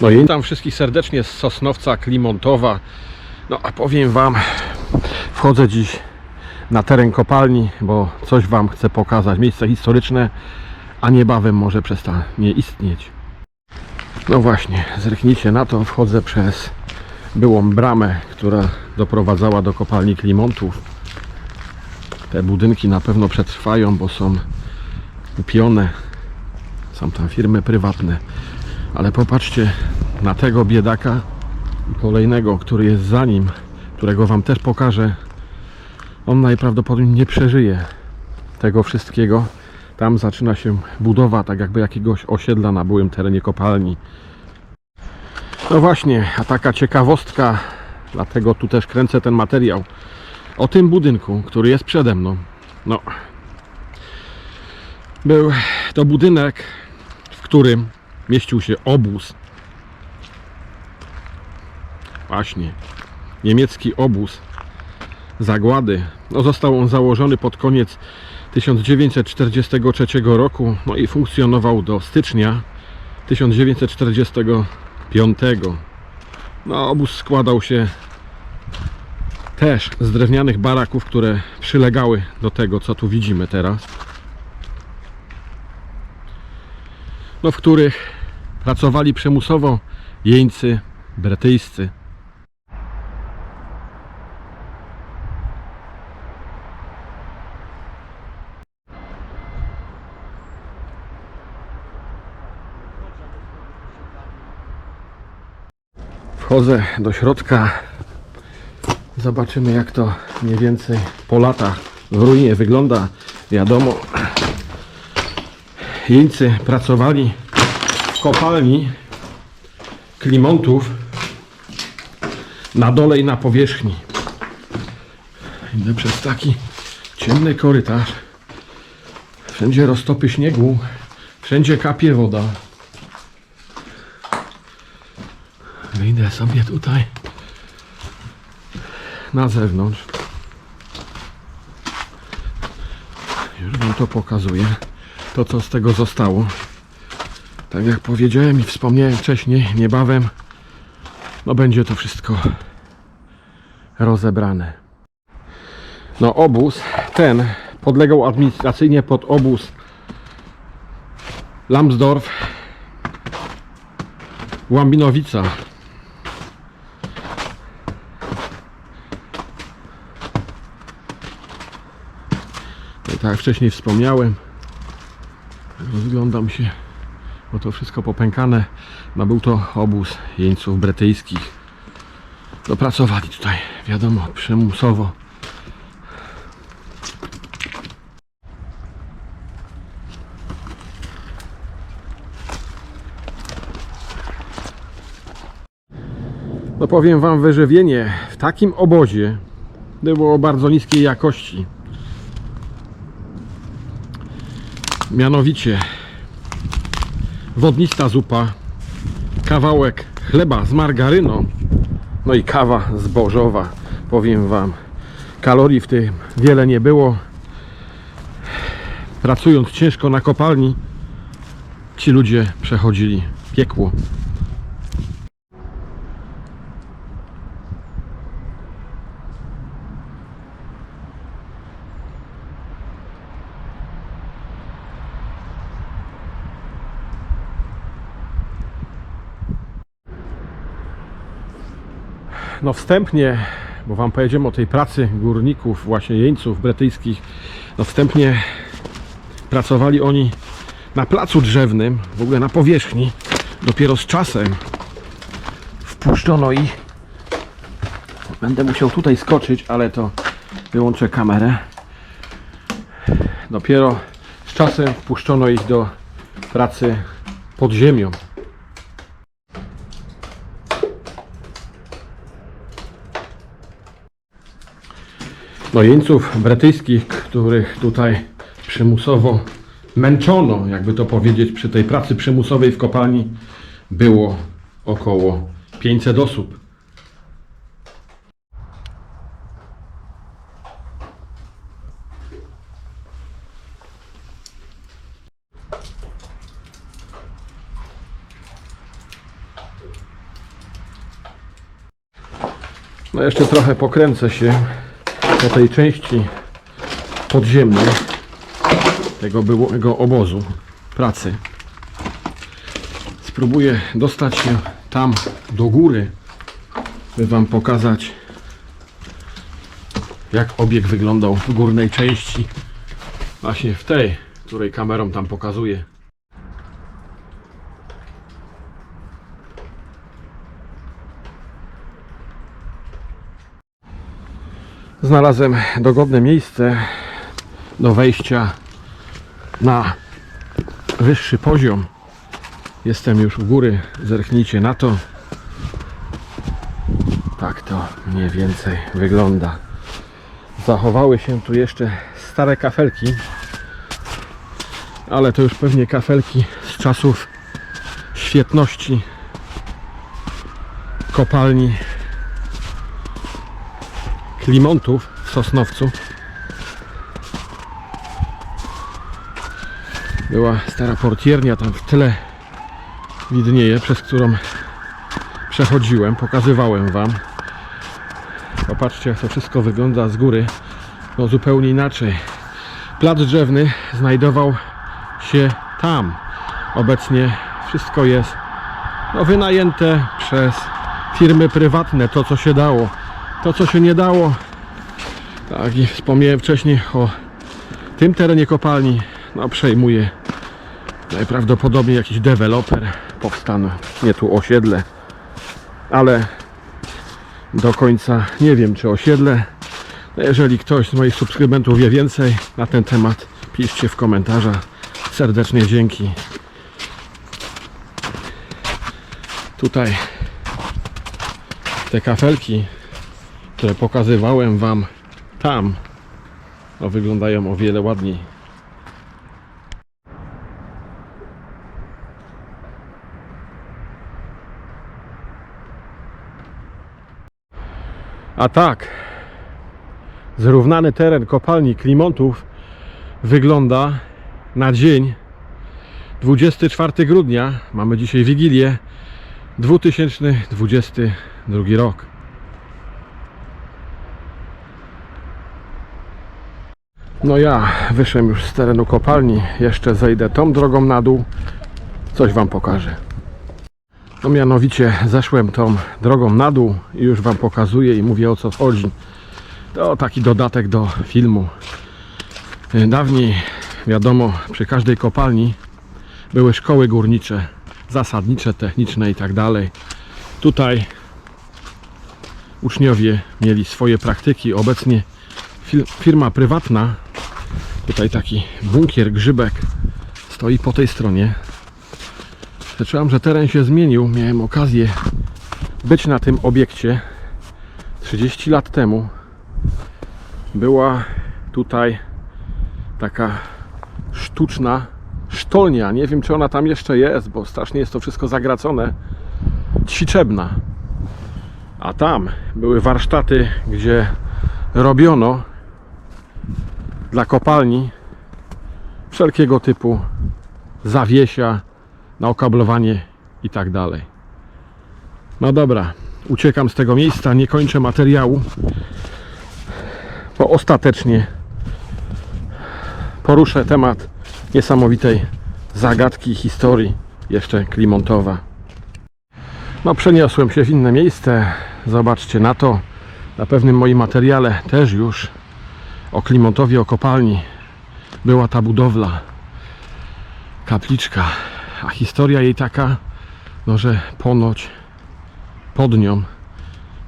No i witam wszystkich serdecznie z Sosnowca Klimontowa. No a powiem Wam, wchodzę dziś na teren kopalni, bo coś Wam chcę pokazać. Miejsce historyczne, a niebawem może przestanie istnieć. No właśnie, zerknijcie na to, wchodzę przez byłą bramę, która doprowadzała do kopalni Klimontów. Te budynki na pewno przetrwają, bo są kupione. Są tam firmy prywatne. Ale popatrzcie na tego biedaka i kolejnego, który jest za nim, którego Wam też pokażę. On najprawdopodobniej nie przeżyje tego wszystkiego. Tam zaczyna się budowa tak jakby jakiegoś osiedla na byłym terenie kopalni. No właśnie, a taka ciekawostka, dlatego tu też kręcę ten materiał. O tym budynku, który jest przede mną. No. Był to budynek, w którym mieścił się obóz. Właśnie. Niemiecki obóz zagłady. No, został on założony pod koniec 1943 roku no i funkcjonował do stycznia 1945. No, obóz składał się też z drewnianych baraków, które przylegały do tego, co tu widzimy teraz. No, w których pracowali przymusowo jeńcy brytyjscy. Wchodzę do środka. Zobaczymy jak to mniej więcej po latach w ruinie wygląda. Wiadomo, jeńcy pracowali w kopalni Klimontów na dole i na powierzchni. Idę przez taki ciemny korytarz. Wszędzie roztopy śniegu, wszędzie kapie woda. Wyjdę sobie tutaj na zewnątrz. Już Wam to pokazuję. To, co z tego zostało. Tak jak powiedziałem i wspomniałem wcześniej, niebawem no będzie to wszystko rozebrane. No obóz ten podlegał administracyjnie pod obóz Lambsdorff Łambinowica. No tak jak wcześniej wspomniałem, rozglądam się, bo to wszystko popękane. No był to obóz jeńców brytyjskich. Dopracowali tutaj, wiadomo, przymusowo. No powiem Wam, wyżywienie w takim obozie było bardzo niskiej jakości. Mianowicie wodnista zupa, kawałek chleba z margaryną, no i kawa zbożowa. Powiem Wam, kalorii w tym wiele nie było. Pracując ciężko na kopalni, ci ludzie przechodzili piekło. No wstępnie, bo Wam powiedziałem o tej pracy górników, właśnie jeńców brytyjskich, no wstępnie pracowali oni na placu drzewnym, w ogóle na powierzchni. Dopiero z czasem wpuszczono ich. Będę musiał tutaj skoczyć, ale to wyłączę kamerę. Dopiero z czasem wpuszczono ich do pracy pod ziemią. no jeńców brytyjskich, których tutaj przymusowo męczono, jakby to powiedzieć, przy tej pracy przymusowej w kopalni było około 500 osób. No jeszcze trochę pokręcę się po tej części podziemnej tego byłego obozu pracy. Spróbuję dostać się tam do góry, by Wam pokazać jak obieg wyglądał w górnej części. Właśnie w tej, której kamerą tam pokazuję. Znalazłem dogodne miejsce do wejścia na wyższy poziom. Jestem już u góry, zerknijcie na to. Tak to mniej więcej wygląda. Zachowały się tu jeszcze stare kafelki, ale to już pewnie kafelki z czasów świetności kopalni Klimontów w Sosnowcu. Była stara portiernia tam w tyle widnieje, przez którą przechodziłem, pokazywałem Wam. Popatrzcie jak to wszystko wygląda z góry. No zupełnie inaczej. Plac drzewny znajdował się tam. Obecnie wszystko jest no, wynajęte przez firmy prywatne, to co się dało. To co się nie dało, tak i wspomniałem wcześniej o tym terenie kopalni, no przejmuje najprawdopodobniej jakiś deweloper powstanie, nie tu osiedle, ale do końca nie wiem czy osiedle. No jeżeli ktoś z moich subskrybentów wie więcej na ten temat, piszcie w komentarzach. Serdecznie dzięki. Tutaj te kafelki, które pokazywałem Wam tam, no, wyglądają o wiele ładniej. A tak, zrównany teren kopalni Klimontów wygląda na dzień 24 grudnia, mamy dzisiaj Wigilię, 2022 rok. No ja wyszłem już z terenu kopalni, jeszcze zejdę tą drogą na dół, coś Wam pokażę. No mianowicie zeszłem tą drogą na dół i już Wam pokazuję i mówię o co chodzi. To taki dodatek do filmu. Y, Dawniej, wiadomo, przy każdej kopalni były szkoły górnicze, zasadnicze, techniczne i tak dalej. Tutaj uczniowie mieli swoje praktyki. Obecnie fir- firma prywatna, tutaj taki bunkier, grzybek stoi po tej stronie. Zacząłem, że teren się zmienił. Miałem okazję być na tym obiekcie 30 lat temu. Była tutaj taka sztuczna sztolnia. Nie wiem, czy ona tam jeszcze jest, bo strasznie jest to wszystko zagracone. Ćwiczebna. A tam były warsztaty, gdzie robiono dla kopalni wszelkiego typu zawiesia na okablowanie i tak dalej. No dobra, uciekam z tego miejsca, nie kończę materiału, bo ostatecznie poruszę temat niesamowitej zagadki historii jeszcze Klimontowa. No przeniosłem się w inne miejsce, zobaczcie na to. Na pewnym moim materiale też już o Klimontowie, o kopalni była ta budowla, kapliczka, a historia jej taka, no że ponoć pod nią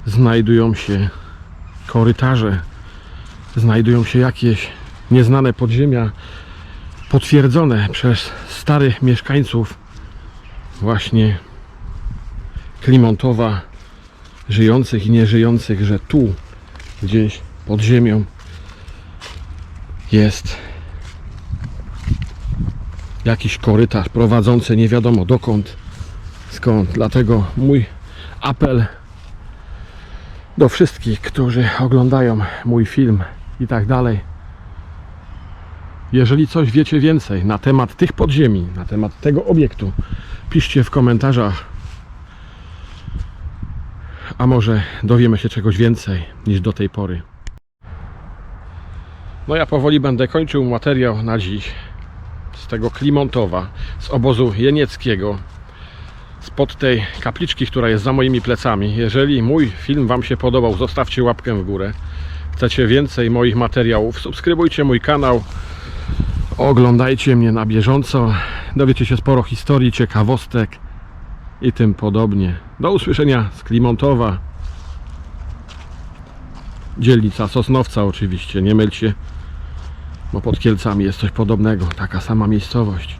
znajdują się korytarze, znajdują się jakieś nieznane podziemia, potwierdzone przez starych mieszkańców właśnie Klimontowa, żyjących i nieżyjących, że tu gdzieś pod ziemią jest jakiś korytarz prowadzący nie wiadomo dokąd, skąd. Dlatego mój apel do wszystkich, którzy oglądają mój film i tak dalej. Jeżeli coś wiecie więcej na temat tych podziemi, na temat tego obiektu, piszcie w komentarzach. a może dowiemy się czegoś więcej niż do tej pory. No ja powoli będę kończył materiał na dziś z tego Klimontowa, z obozu jenieckiego, spod tej kapliczki, która jest za moimi plecami. Jeżeli mój film Wam się podobał, zostawcie łapkę w górę. Chcecie więcej moich materiałów, subskrybujcie mój kanał, oglądajcie mnie na bieżąco, dowiecie się sporo historii, ciekawostek i tym podobnie. Do usłyszenia z Klimontowa. Dzielnica Sosnowca oczywiście, nie mylcie, bo pod Kielcami jest coś podobnego, taka sama miejscowość.